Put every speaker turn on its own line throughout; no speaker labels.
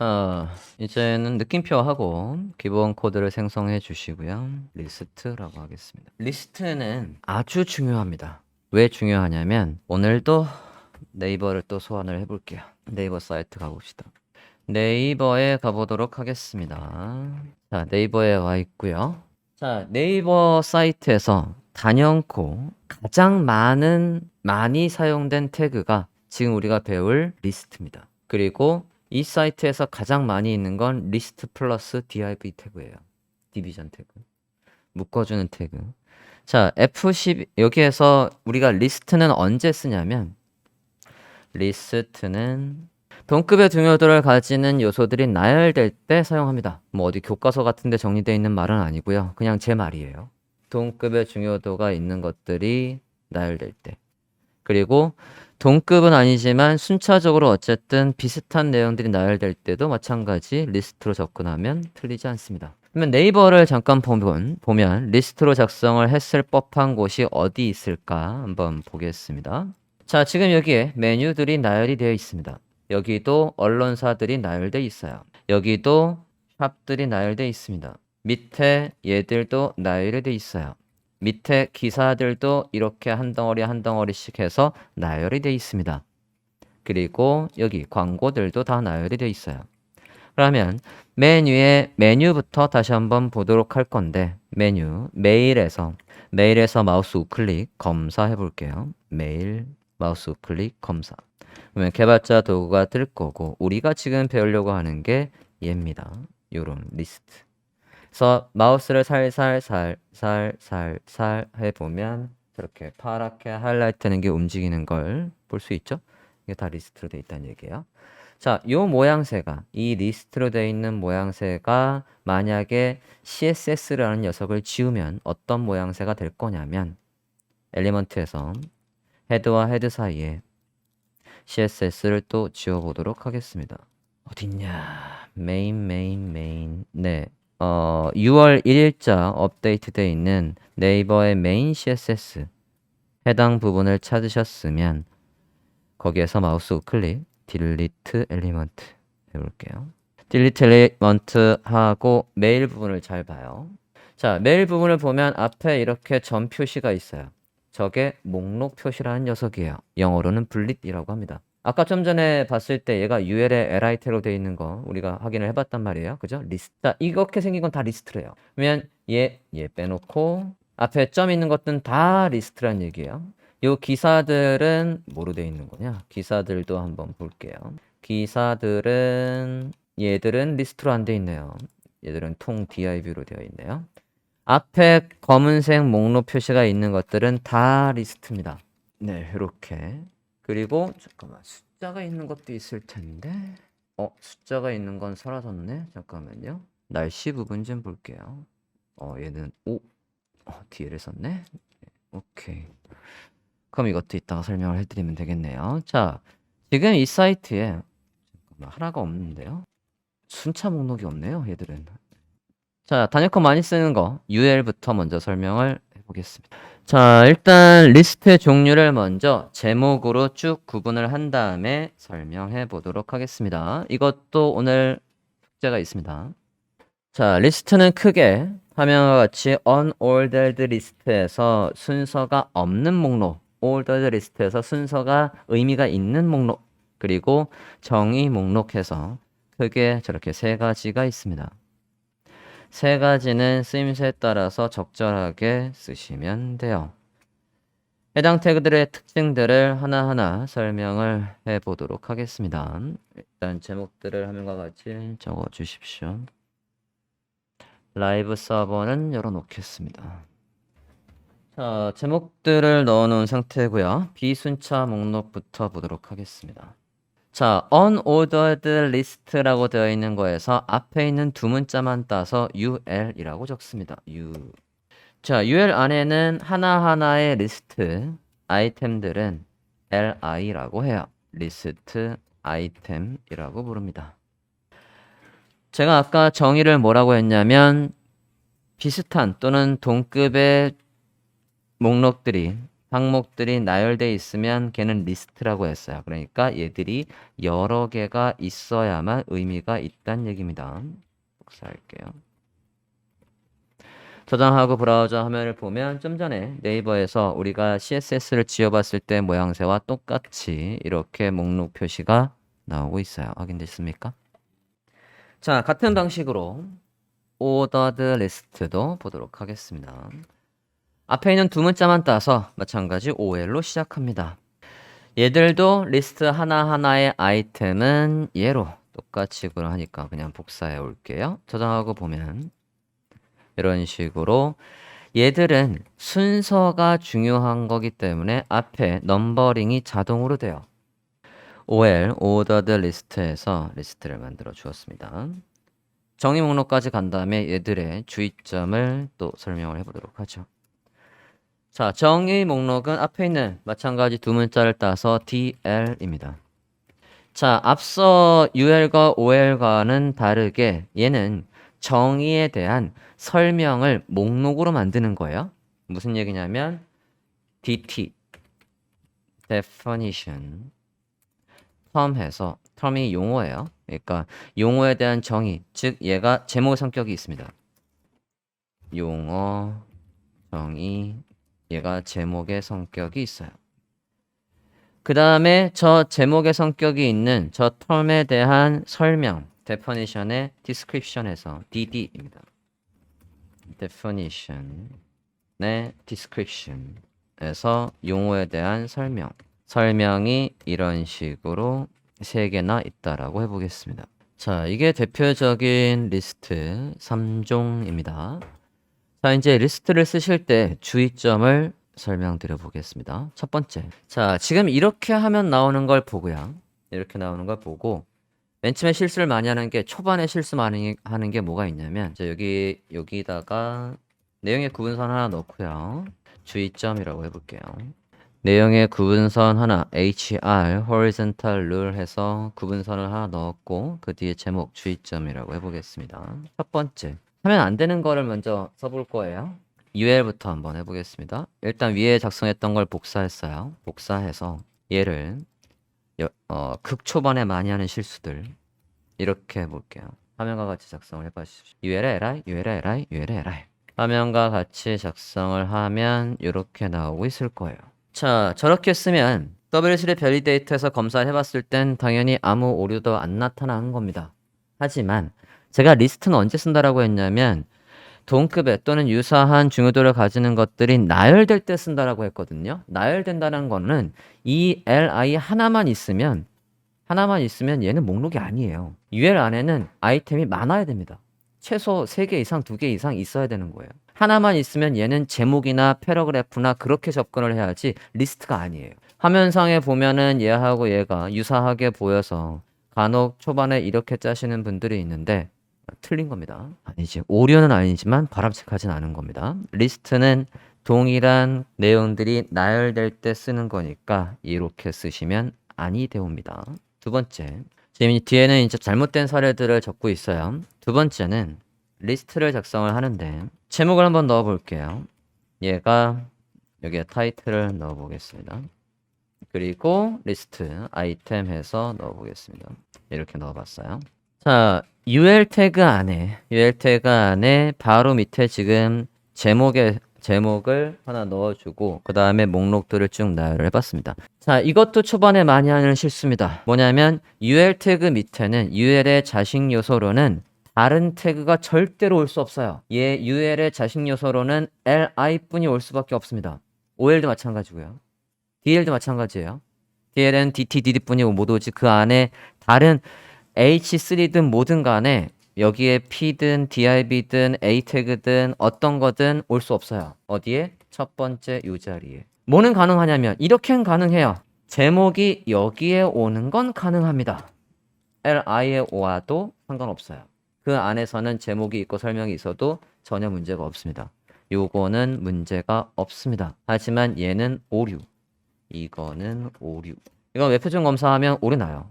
자, 이제는 느낌표하고 기본 코드를 생성해 주시고요. 리스트라고 하겠습니다. 리스트는 아주 중요합니다. 왜 중요하냐면 오늘도 네이버를 또 소환을 해볼게요. 네이버 사이트 가봅시다. 네이버에 가보도록 하겠습니다. 자, 네이버에 와 있고요. 자, 네이버 사이트에서 단연코 가장 많은 많이 사용된 태그가 지금 우리가 배울 리스트입니다. 그리고 이 사이트에서 가장 많이 있는 건 리스트 플러스 div 태그예요. 디비전 태그. 묶어주는 태그. 자, F10 여기에서 우리가 리스트는 언제 쓰냐면 리스트는 동급의 중요도를 가지는 요소들이 나열될 때 사용합니다. 뭐 어디 교과서 같은 데 정리되어 있는 말은 아니고요. 그냥 제 말이에요. 동급의 중요도가 있는 것들이 나열될 때. 그리고 동급은 아니지만 순차적으로 어쨌든 비슷한 내용들이 나열될 때도 마찬가지 리스트로 접근하면 틀리지 않습니다. 그러면 네이버를 잠깐 보면, 보면 리스트로 작성을 했을 법한 곳이 어디 있을까 한번 보겠습니다. 자, 지금 여기에 메뉴들이 나열이 되어 있습니다. 여기도 언론사들이 나열되어 있어요. 여기도 샵들이 나열되어 있습니다. 밑에 얘들도 나열이 되어 있어요. 밑에 기사들도 이렇게 한 덩어리 한 덩어리씩 해서 나열이 되어 있습니다. 그리고 여기 광고들도 다 나열이 되어 있어요. 그러면 메뉴의 메뉴부터 다시 한번 보도록 할 건데 메뉴 메일에서 메일에서 마우스 우클릭 검사해 볼게요. 메일 마우스 우클릭 검사. 그러면 개발자 도구가 뜰 거고 우리가 지금 배우려고 하는 게 얘입니다. 요런 리스트. 그래서 마우스를 살살 살살 살살 해보면 저렇게 파랗게 하이라이트하는 게 움직이는 걸 볼 수 있죠? 이게 다 리스트로 되어 있다는 얘기예요. 자, 요 모양새가 이 리스트로 되어 있는 모양새가 만약에 CSS라는 녀석을 지우면 어떤 모양새가 될 거냐면 엘리먼트에서 헤드와 헤드 사이에 CSS를 또 지워보도록 하겠습니다. 어딨냐? 메인, 메인, 메인. 네. 어, 6월 1일자 업데이트되어 있는 네이버의 메인 CSS 해당 부분을 찾으셨으면 거기에서 마우스 우클릭 딜리트 엘리먼트 해볼게요. 딜리트 엘리먼트 하고 메일 부분을 잘 봐요. 자, 메일 부분을 보면 앞에 이렇게 점 표시가 있어요. 저게 목록 표시라는 녀석이에요. 영어로는 블릿이라고 합니다. 아까 좀 전에 봤을 때 얘가 UL에 LIT로 되어 있는 거 우리가 확인을 해봤단 말이에요. 그죠? 리스트. 자, 이렇게 생긴 건 다 리스트래요. 그러면 얘, 얘 빼놓고 앞에 점 있는 것들은 다 리스트란 얘기예요. 요 기사들은 뭐로 되어 있는 거냐? 기사들도 한번 볼게요. 기사들은 얘들은 리스트로 안 되어 있네요. 얘들은 통 div로 되어 있네요. 앞에 검은색 목록 표시가 있는 것들은 다 리스트입니다. 네, 이렇게. 그리고 잠깐만 숫자가 있는 것도 있을 텐데. 어, 숫자가 있는 건 사라졌네. 잠깐만요. 날씨 부분 좀 볼게요. 어, 얘는 오, 어, 뒤에를 썼네. 네, 오케이. 그럼 이것도 이따가 설명을 해드리면 되겠네요. 자, 지금 이 사이트에 잠깐만 하나가 없는데요. 순차 목록이 없네요. 얘들은. 자, 단역컷 많이 쓰는 거 UL부터 먼저 설명을 해보겠습니다. 자, 일단 리스트의 종류를 먼저 제목으로 쭉 구분을 한 다음에 설명해 보도록 하겠습니다. 이것도 오늘 숙제가 있습니다. 자, 리스트는 크게 화면과 같이 unordered 리스트에서 순서가 없는 목록, ordered 리스트에서 순서가 의미가 있는 목록, 그리고 정의 목록해서 크게 저렇게 세 가지가 있습니다. 세 가지는 쓰임새에 따라서 적절하게 쓰시면 돼요. 해당 태그들의 특징들을 하나하나 설명을 해 보도록 하겠습니다. 일단 제목들을 화면과 같이 적어 주십시오. 라이브 서버는 열어 놓겠습니다. 자, 제목들을 넣어 놓은 상태고요. 비순차 목록부터 보도록 하겠습니다. 자, unordered list라고 되어 있는 거에서 앞에 있는 두 문자만 따서 ul이라고 적습니다. u. 자, ul 안에는 하나하나의 리스트 아이템들은 li라고 해요. 리스트 아이템이라고 부릅니다. 제가 아까 정의를 뭐라고 했냐면 비슷한 또는 동급의 목록들이 항목들이 나열돼 있으면 걔는 리스트라고 했어요. 그러니까 얘들이 여러 개가 있어야만 의미가 있다는 얘기입니다. 복사할게요. 저장하고 브라우저 화면을 보면 좀 전에 네이버에서 우리가 CSS를 지어봤을 때 모양새와 똑같이 이렇게 목록 표시가 나오고 있어요. 확인됐습니까? 자, 같은 방식으로 ordered list도 보도록 하겠습니다. 앞에 있는 두 문자만 따서 마찬가지 OL로 시작합니다. 얘들도 리스트 하나하나의 아이템은 얘로 똑같이 그걸 하니까 그냥 복사해 올게요. 저장하고 보면 이런 식으로 얘들은 순서가 중요한 거기 때문에 앞에 넘버링이 자동으로 돼요. OL, ordered list에서 리스트를 만들어 주었습니다. 정의 목록까지 간 다음에 얘들의 주의점을 또 설명을 해보도록 하죠. 자, 정의 목록은 앞에 있는 마찬가지 두 문자를 따서 DL입니다. 자, 앞서 UL과 OL과는 다르게 얘는 정의에 대한 설명을 목록으로 만드는 거예요. 무슨 얘기냐면 DT definition term 해서 term이 용어예요. 그러니까 용어에 대한 정의, 즉 얘가 제목 성격이 있습니다. 용어 정의 얘가 제목의 성격이 있어요. 그 다음에 저 제목의 성격이 있는 저 term에 대한 설명, definition의 description에서 DD입니다. definition의 description에서 용어에 대한 설명, 설명이 이런 식으로 세 개나 있다라고 해보겠습니다. 자, 이게 대표적인 리스트 3종입니다. 자, 이제 리스트를 쓰실 때 주의점을 설명드려 보겠습니다. 첫 번째. 자, 지금 이렇게 하면 나오는 걸 보고요. 이렇게 나오는 걸 보고 맨 처음에 실수를 많이 하는 게 초반에 실수 많이 하는 게 뭐가 있냐면 자, 여기 여기다가 내용의 구분선 하나 넣고요. 주의점이라고 해 볼게요. 내용의 구분선 하나 HR horizontal rule 해서 구분선을 하나 넣었고 그 뒤에 제목 주의점이라고 해 보겠습니다. 첫 번째. 하면 안 되는 거를 먼저 써볼 거예요. UL부터 한번 해보겠습니다. 일단 위에 작성했던 걸 복사했어요. 복사해서 얘를 여- 어, 극 초반에 많이 하는 실수들 이렇게 해볼게요. 화면과 같이 작성을 해봐주십시오. UL에 LI, UL에 LI, UL에 LI 화면과 같이 작성을 하면 이렇게 나오고 있을 거예요. 자, 저렇게 쓰면 W3 밸리데이터에서 검사를 해봤을 땐 당연히 아무 오류도 안 나타나는 겁니다. 하지만 제가 리스트는 언제 쓴다라고 했냐면 동급의 또는 유사한 중요도를 가지는 것들이 나열될 때 쓴다라고 했거든요. 나열된다는 거는 이 li 하나만 있으면 하나만 있으면 얘는 목록이 아니에요. UL 안에는 아이템이 많아야 됩니다. 최소 3개 이상, 2개 이상 있어야 되는 거예요. 하나만 있으면 얘는 제목이나 패러그래프나 그렇게 접근을 해야지 리스트가 아니에요. 화면상에 보면은 얘하고 얘가 유사하게 보여서 간혹 초반에 이렇게 짜시는 분들이 있는데 틀린 겁니다. 아니지. 오류는 아니지만 바람직하진 않은 겁니다. 리스트는 동일한 내용들이 나열될 때 쓰는 거니까 이렇게 쓰시면 아니 되옵니다. 두 번째. 지금 이 뒤에는 이제 잘못된 사례들을 적고 있어요. 두 번째는 리스트를 작성을 하는데 제목을 한번 넣어 볼게요. 얘가 여기에 타이틀을 넣어 보겠습니다. 그리고 리스트 아이템 해서 넣어 보겠습니다. 이렇게 넣어 봤어요. 자, UL 태그 안에 UL 태그 안에 바로 밑에 지금 제목에 제목을 하나 넣어주고 그 다음에 목록들을 쭉 나열을 해봤습니다. 자, 이것도 초반에 많이 하는 실수입니다. 뭐냐면 UL 태그 밑에는 UL의 자식 요소로는 다른 태그가 절대로 올 수 없어요. 얘 UL의 자식 요소로는 LI뿐이 올 수밖에 없습니다. OL도 마찬가지고요. DL도 마찬가지예요. DL은 DT, DD뿐이 못 오지 그 안에 다른 H3든 뭐든 간에 여기에 P든 DIB든 A 태그든 어떤 거든 올 수 없어요. 어디에? 첫 번째 요 자리에. 뭐는 가능하냐면 이렇게는 가능해요. 제목이 여기에 오는 건 가능합니다. LI에 와도 상관없어요. 그 안에서는 제목이 있고 설명이 있어도 전혀 문제가 없습니다. 요거는 문제가 없습니다. 하지만 얘는 오류. 이거는 오류. 이건 웹표준 검사하면 오류 나요.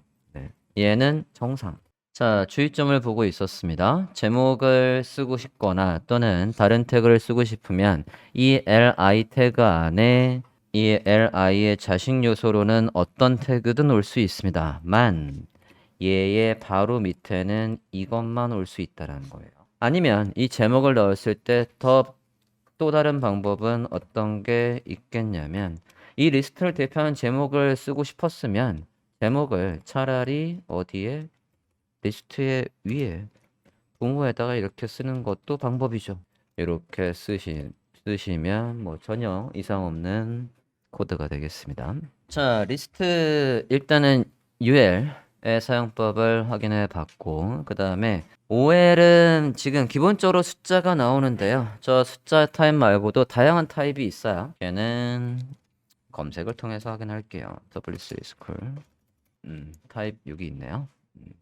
네. 얘는 정상. 자, 주의점을 보고 있었습니다. 제목을 쓰고 싶거나 또는 다른 태그를 쓰고 싶으면 이 li 태그 안에 이 li의 자식 요소로는 어떤 태그든 올 수 있습니다. 만 얘의 바로 밑에는 이것만 올 수 있다라는 거예요. 아니면 이 제목을 넣었을 때 더 또 다른 방법은 어떤 게 있겠냐면 이 리스트를 대표하는 제목을 쓰고 싶었으면 제목을 차라리 어디에 리스트의 위에 부모에다가 이렇게 쓰는 것도 방법이죠. 이렇게 쓰시, 쓰시면 뭐 전혀 이상 없는 코드가 되겠습니다. 자, 리스트 일단은 UL의 사용법을 확인해 봤고 그 다음에 OL은 지금 기본적으로 숫자가 나오는데요. 저 숫자 타입 말고도 다양한 타입이 있어요. 걔는 검색을 통해서 확인할게요. W3 스쿨 음, 타입 6이 있네요. 음.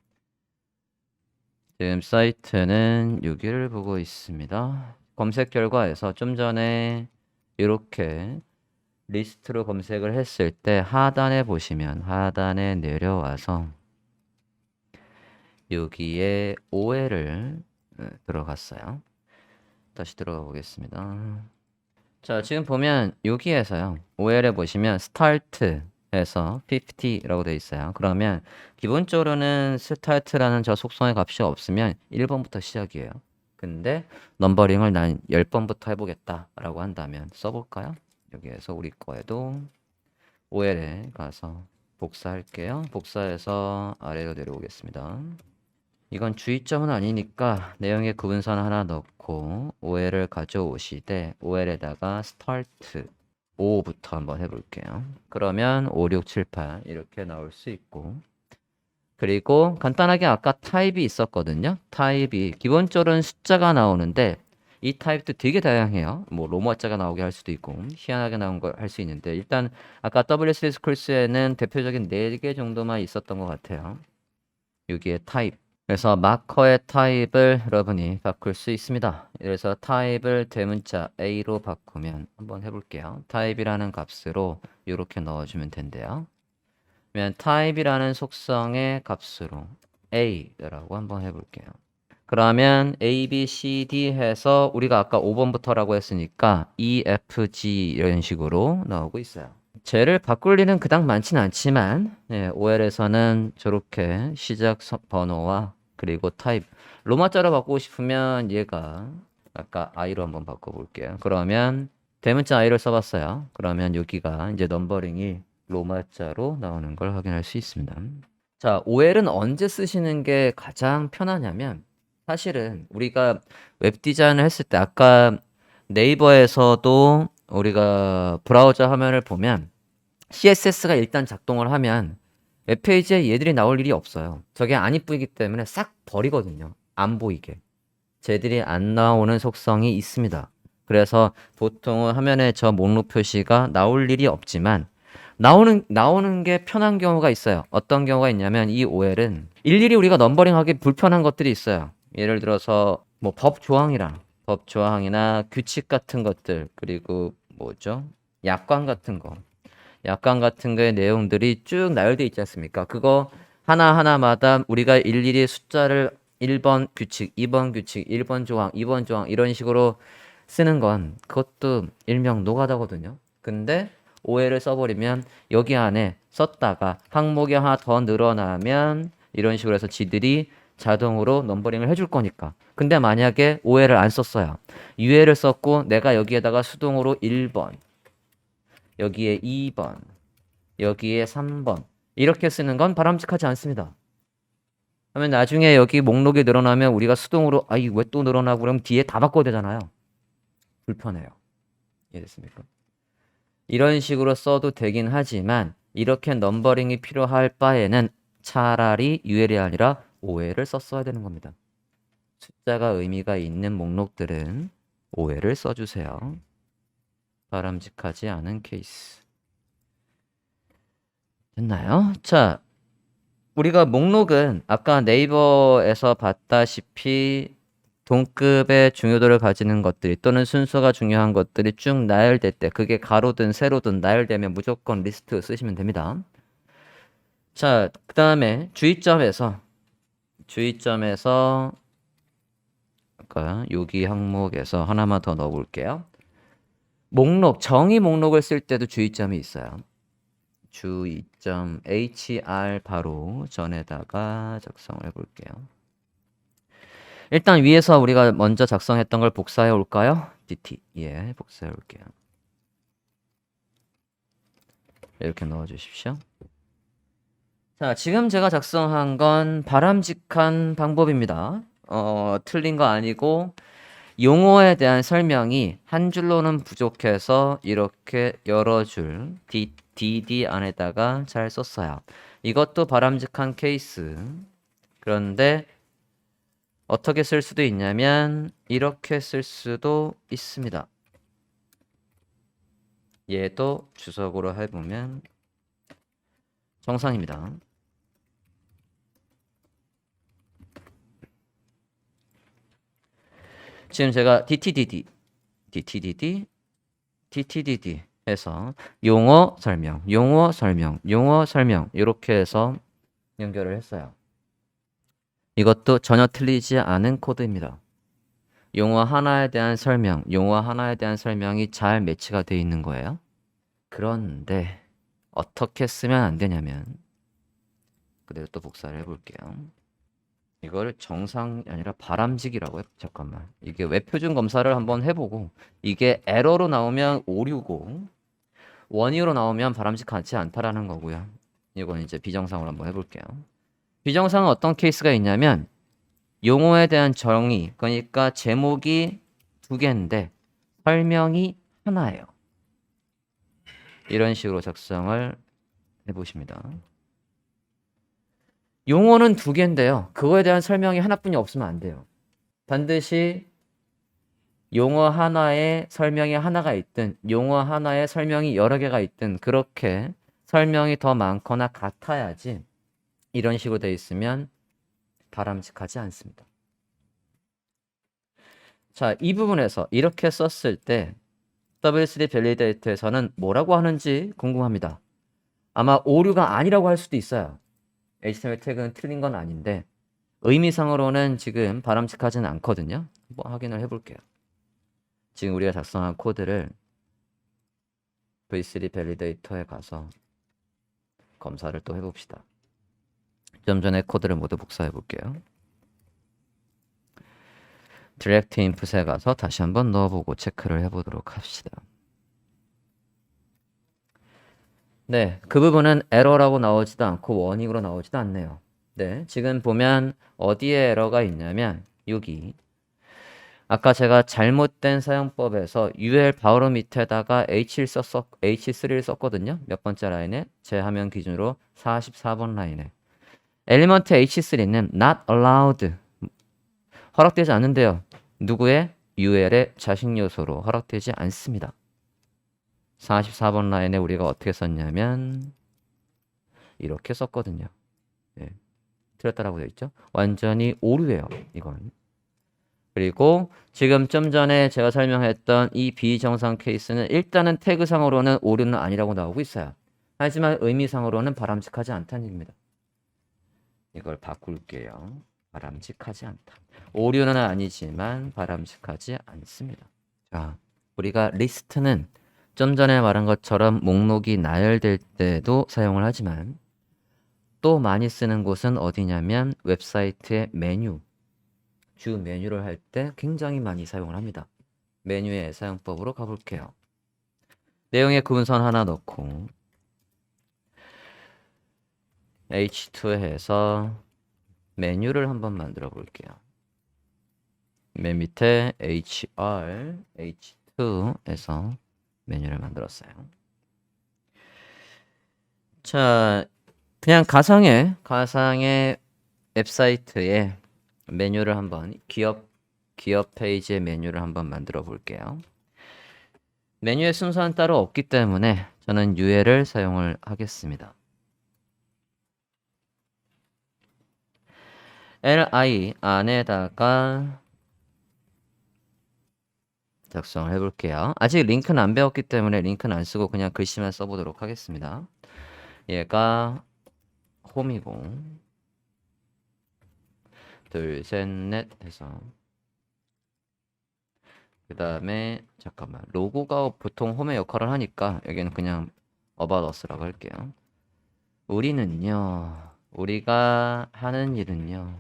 지금 사이트는 여기를 보고 있습니다. 검색 결과에서 좀 전에 이렇게 리스트로 검색을 했을 때 하단에 보시면 하단에 내려와서 여기에 OL을 어, 들어갔어요. 다시 들어가 보겠습니다. 자, 지금 보면 여기에서요. OL에 보시면 start 에서 50라고 되어 있어요. 그러면 기본적으로는 start라는 저 속성의 값이 없으면 1번부터 시작이에요. 근데 넘버링을 난 10번부터 해보겠다라고 한다면 써볼까요? 여기에서 우리 거에도 OL에 가서 복사할게요. 복사해서 아래로 내려오겠습니다. 이건 주의점은 아니니까 내용의 구분선 하나 넣고 OL을 가져오시되 OL에다가 start 5부터 한번 해볼게요. 그러면 5, 6, 7, 8 이렇게 나올 수 있고 그리고 간단하게 아까 타입이 있었거든요. 타입이 기본적으로는 숫자가 나오는데 이 타입도 되게 다양해요. 뭐 로마자가 나오게 할 수도 있고 희한하게 나온 걸 할 수 있는데 일단 아까 WSD 스쿨스에는 대표적인 4개 정도만 있었던 것 같아요. 여기에 타입 그래서 마커의 타입을 여러분이 바꿀 수 있습니다. 그래서 타입을 대문자 A로 바꾸면 한번 해볼게요. 타입이라는 값으로 이렇게 넣어주면 된대요. 그러면 타입이라는 속성의 값으로 A라고 한번 해볼게요. 그러면 A, B, C, D 해서 우리가 아까 5번부터라고 했으니까 E, F, G 이런 식으로 나오고 있어요. 쟤를 바꿀 일은 그닥 많진 않지만 네, OL에서는 저렇게 시작 서- 번호와 그리고 타입 로마자로 바꾸고 싶으면 얘가 아까 I로 한번 바꿔볼게요. 그러면 대문자 I를 써봤어요. 그러면 여기가 이제 넘버링이 로마자로 나오는 걸 확인할 수 있습니다. 자, OL은 언제 쓰시는 게 가장 편하냐면 사실은 우리가 웹 디자인을 했을 때 아까 네이버에서도 우리가 브라우저 화면을 보면 CSS가 일단 작동을 하면 웹페이지에 얘들이 나올 일이 없어요. 저게 안 이쁘기 때문에 싹 버리거든요. 안 보이게. 쟤들이 안 나오는 속성이 있습니다. 그래서 보통은 화면에 저 목록 표시가 나올 일이 없지만 나오는 나오는 게 편한 경우가 있어요. 어떤 경우가 있냐면 이 OL은 일일이 우리가 넘버링하기 불편한 것들이 있어요. 예를 들어서 뭐 법 조항이랑 법 조항이나 규칙 같은 것들 그리고 뭐죠? 약관 같은 거. 약관 같은 거의 내용들이 쭉 나열돼 있지 않습니까? 그거 하나하나마다 우리가 일일이 숫자를 1번 규칙, 2번 규칙, 1번 조항, 2번 조항 이런 식으로 쓰는 건 그것도 일명 노가다거든요. 근데 OL을 써버리면 여기 안에 썼다가 항목이 하나 더 늘어나면 이런 식으로 해서 지들이 자동으로 넘버링을 해줄 거니까. 근데 만약에 OL을 안 썼어요. UL을 썼고 내가 여기에다가 수동으로 1번, 여기에 2번, 여기에 3번 이렇게 쓰는 건 바람직하지 않습니다. 그러면 나중에 여기 목록이 늘어나면 우리가 수동으로 아이 왜 또 늘어나고 그럼 뒤에 다 바꿔야 되잖아요. 불편해요. 이해됐습니까? 이런 식으로 써도 되긴 하지만 이렇게 넘버링이 필요할 바에는 차라리 UL이 아니라 OL을 썼어야 되는 겁니다. 숫자가 의미가 있는 목록들은 OL을 써주세요. 바람직하지 않은 케이스. 됐나요? 자, 우리가 목록은 아까 네이버에서 봤다시피 동급의 중요도를 가지는 것들이 또는 순서가 중요한 것들이 쭉 나열될 때 그게 가로든 세로든 나열되면 무조건 리스트 쓰시면 됩니다. 자, 그 다음에 주의점에서 주의점에서 아까 여기 항목에서 하나만 더 넣어볼게요. 목록, 정의 목록을 쓸 때도 주의점이 있어요. 주의점 HR 바로 전에다가 작성을 해볼게요. 일단 위에서 우리가 먼저 작성했던 걸 복사해 올까요? DT. 예, 복사해 올게요. 이렇게 넣어 주십시오. 자, 지금 제가 작성한 건 바람직한 방법입니다. 어, 틀린 거 아니고 용어에 대한 설명이 한 줄로는 부족해서 이렇게 여러 줄 D, DD 안에다가 잘 썼어요. 이것도 바람직한 케이스. 그런데 어떻게 쓸 수도 있냐면 이렇게 쓸 수도 있습니다. 얘도 주석으로 해보면 정상입니다. 지금 제가 DTDD, DTDD, DTDD 해서 용어 설명, 용어 설명, 용어 설명 이렇게 해서 연결을 했어요. 이것도 전혀 틀리지 않은 코드입니다. 용어 하나에 대한 설명, 용어 하나에 대한 설명이 잘 매치가 되어 있는 거예요. 그런데 어떻게 쓰면 안 되냐면 그대로 또 복사를 해볼게요. 이거를 정상이 아니라 바람직이라고 해. 잠깐만. 이게 웹표준 검사를 한번 해보고 이게 에러로 나오면 오류고 원이로 나오면 바람직하지 않다라는 거고요. 이건 이제 비정상으로 한번 해볼게요. 비정상은 어떤 케이스가 있냐면 용어에 대한 정의, 그러니까 제목이 두 개인데 설명이 하나예요. 이런 식으로 작성을 해보십니다. 용어는 두 개인데요. 그거에 대한 설명이 하나뿐이 없으면 안 돼요. 반드시 용어 하나에 설명이 하나가 있든 용어 하나에 설명이 여러 개가 있든 그렇게 설명이 더 많거나 같아야지 이런 식으로 돼 있으면 바람직하지 않습니다. 자, 이 부분에서 이렇게 썼을 때 W3 밸리데이터에서는 뭐라고 하는지 궁금합니다. 아마 오류가 아니라고 할 수도 있어요. HTML 태그는 틀린 건 아닌데 의미상으로는 지금 바람직하지는 않거든요. 한번 확인을 해볼게요. 지금 우리가 작성한 코드를 V3 밸리데이터에 가서 검사를 또 해봅시다. 좀 전에 코드를 모두 복사해 볼게요. 디렉트 인풋에 가서 다시 한번 넣어보고 체크를 해보도록 합시다. 네, 그 부분은 에러라고 나오지도 않고 워닝으로 나오지도 않네요. 네, 지금 보면 어디에 에러가 있냐면 여기 아까 제가 잘못된 사용법에서 UL 바로 밑에다가 H1 썼, H3를 썼거든요. 몇 번째 라인에 제 화면 기준으로 44번 라인에 엘리먼트 H3는 not allowed 허락되지 않는데요. 누구의 UL의 자식 요소로 허락되지 않습니다. 44번 라인에 우리가 어떻게 썼냐면 이렇게 썼거든요. 네. 틀렸다라고 되어 있죠. 완전히 오류예요. 이건. 그리고 지금 좀 전에 제가 설명했던 이 비정상 케이스는 일단은 태그상으로는 오류는 아니라고 나오고 있어요. 하지만 의미상으로는 바람직하지 않다는 얘기입니다. 이걸 바꿀게요. 바람직하지 않다. 오류는 아니지만 바람직하지 않습니다. 자, 우리가 리스트는 좀 전에 말한 것처럼 목록이 나열될 때도 사용을 하지만 또 많이 쓰는 곳은 어디냐면 웹사이트의 메뉴, 주 메뉴를 할 때 굉장히 많이 사용을 합니다. 메뉴의 사용법으로 가볼게요. 내용의 구분선 하나 넣고 H2 해서 메뉴를 한번 만들어 볼게요. 맨 밑에 HR, H2에서 메뉴를 만들었어요. 자, 그냥 가상의 가상의 웹사이트에 메뉴를 한번 기업 기업 페이지의 메뉴를 한번 만들어 볼게요. 메뉴의 순서는 따로 없기 때문에 저는 UL을 사용을 하겠습니다. li 안에다가 작성을 해볼게요. 아직 링크는 안 배웠기 때문에 링크는 안 쓰고 그냥 글씨만 써보도록 하겠습니다. 얘가 홈이고 둘, 셋, 넷 해서 그 다음에 잠깐만 로고가 보통 홈의 역할을 하니까 여기는 그냥 about us라고 할게요. 우리는요, 우리가 하는 일은요,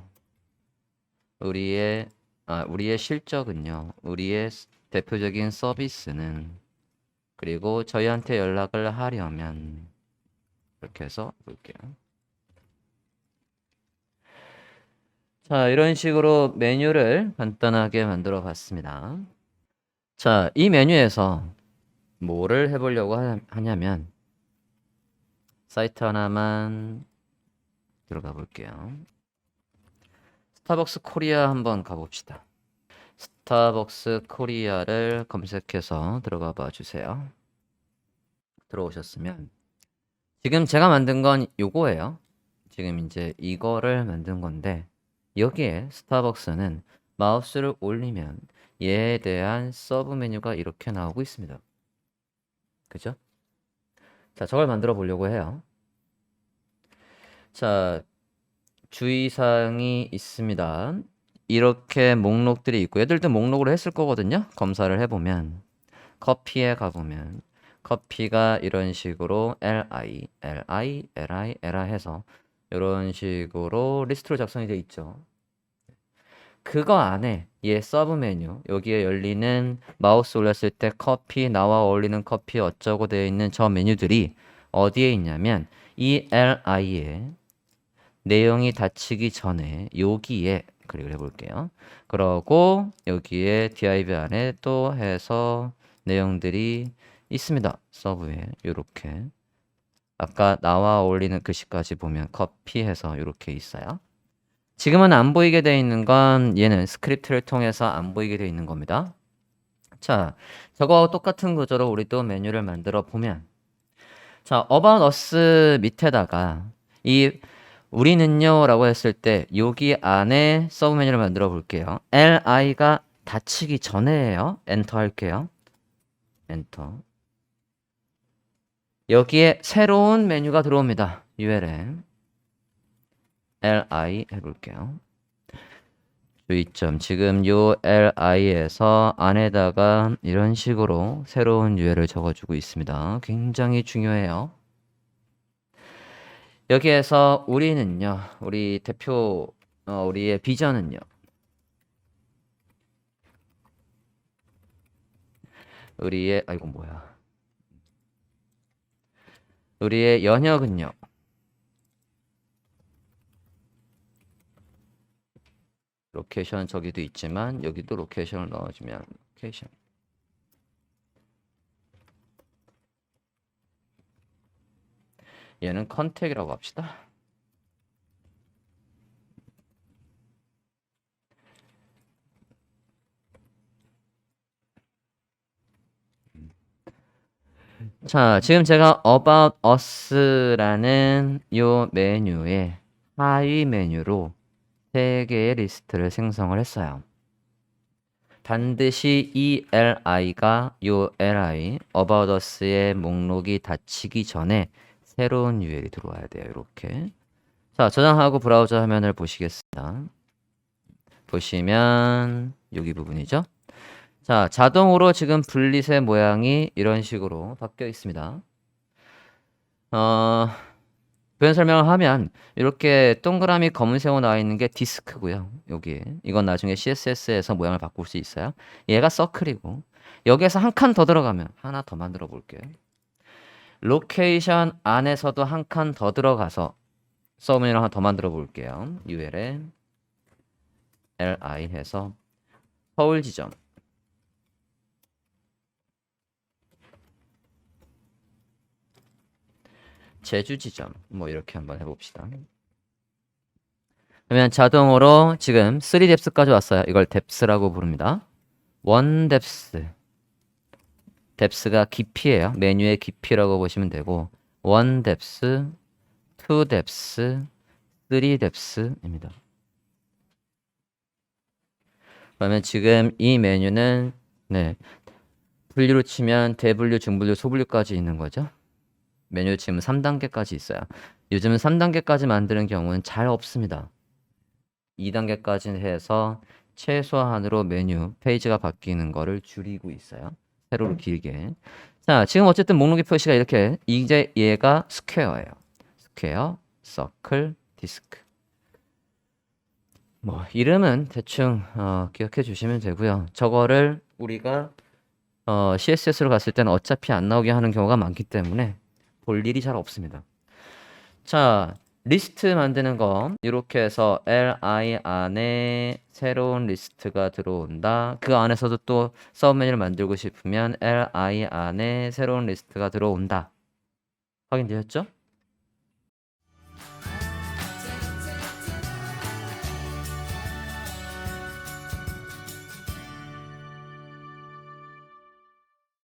우리의 아 우리의 실적은요, 우리의 스- 대표적인 서비스는 그리고 저희한테 연락을 하려면 이렇게 해서 볼게요. 자, 이런 식으로 메뉴를 간단하게 만들어 봤습니다. 자, 이 메뉴에서 뭐를 해보려고 하- 하냐면 사이트 하나만 들어가 볼게요. 스타벅스 코리아 한번 가봅시다. 스타벅스 코리아를 검색해서 들어가 봐 주세요. 들어오셨으면 지금 제가 만든 건 요거예요. 지금 이제 이거를 만든 건데 여기에 스타벅스는 마우스를 올리면 얘에 대한 서브 메뉴가 이렇게 나오고 있습니다. 그죠? 자, 저걸 만들어 보려고 해요. 자, 주의사항이 있습니다. 이렇게 목록들이 있고, 얘들도 목록으로 했을 거거든요. 검사를 해보면, 커피에 가보면, 커피가 이런 식으로 li, li, li, li 해서 이런 식으로 리스트로 작성이 되어 있죠. 그거 안에 얘 서브 메뉴 여기에 열리는 마우스 올렸을 때 커피 나와 어울리는 커피 어쩌고 되어 있는 저 메뉴들이 어디에 있냐면 이 li에 내용이 닫히기 전에 여기에 클릭을 해볼게요. 그러고 여기에 div 안에 또 해서 내용들이 있습니다. 서브에 이렇게 아까 나와 어울리는 글씨까지 보면 커피 해서 이렇게 있어요. 지금은 안 보이게 되어 있는 건 얘는 스크립트를 통해서 안 보이게 되어 있는 겁니다. 자, 저거와 똑같은 구조로 우리도 메뉴를 만들어 보면 자, About Us 밑에다가 이 우리는요 라고 했을 때 여기 안에 서브 메뉴를 만들어 볼게요. li가 닫히기 전에예요. 엔터 할게요. 엔터. 여기에 새로운 메뉴가 들어옵니다. ULM. li 해볼게요. 주의점. 지금 요 li에서 안에다가 이런 식으로 새로운 UL을 적어주고 있습니다. 굉장히 중요해요. 여기에서 우리는요, 우리 대표, 어, 우리의 비전은요, 우리의, 아이고, 뭐야. 우리의 연역은요, 로케이션 저기도 있지만 여기도 로케이션을 넣어주면 로케이션 얘는 컨택이라고 합시다. 자, 지금 제가 About Us라는 요 메뉴에 하위 메뉴로 세 개의 리스트를 생성을 했어요. 반드시 이 li가 요 li about us의 목록이 닫히기 전에 새로운 URL이 들어와야 돼요. 이렇게. 자, 저장하고 브라우저 화면을 보시겠습니다. 보시면 여기 부분이죠. 자, 자동으로 지금 분리세 모양이 이런 식으로 바뀌어 있습니다. 어, 표현 설명을 하면 이렇게 동그라미 검은색으로 나와 있는 게 디스크고요. 여기에 이건 나중에 CSS에서 모양을 바꿀 수 있어요. 얘가 서클이고 여기에서 한 칸 더 들어가면 하나 더 만들어 볼게요. 로케이션 안에서도 한 칸 더 들어가서 서브메뉴를 하나 더 만들어 볼게요. UL에 li 해서 서울 지점 제주 지점 뭐 이렇게 한번 해봅시다. 그러면 자동으로 지금 3뎁스까지 왔어요. 이걸 뎁스라고 부릅니다. 1 뎁스 뎁스가 깊이에요. 메뉴의 깊이라고 보시면 되고 1 뎁스, 2 뎁스, 3 뎁스입니다. 그러면 지금 이 메뉴는 네 분류로 치면 대분류, 중분류, 소분류까지 있는 거죠. 메뉴 지금 3단계까지 있어요. 요즘은 3단계까지 만드는 경우는 잘 없습니다. 2단계까지 해서 최소한으로 메뉴 페이지가 바뀌는 거를 줄이고 있어요. 세로로 길게. 자, 지금 어쨌든 목록의 표시가 이렇게 이제 얘가 스퀘어예요. 스퀘어, 서클, 디스크. 뭐 이름은 대충 어, 기억해 주시면 되고요. 저거를 우리가 어, CSS로 갔을 때는 어차피 안 나오게 하는 경우가 많기 때문에 볼 일이 잘 없습니다. 자, 리스트 만드는 거 이렇게 해서 li 안에 새로운 리스트가 들어온다. 그 안에서도 또 서브 메뉴를 만들고 싶으면 li 안에 새로운 리스트가 들어온다. 확인되셨죠?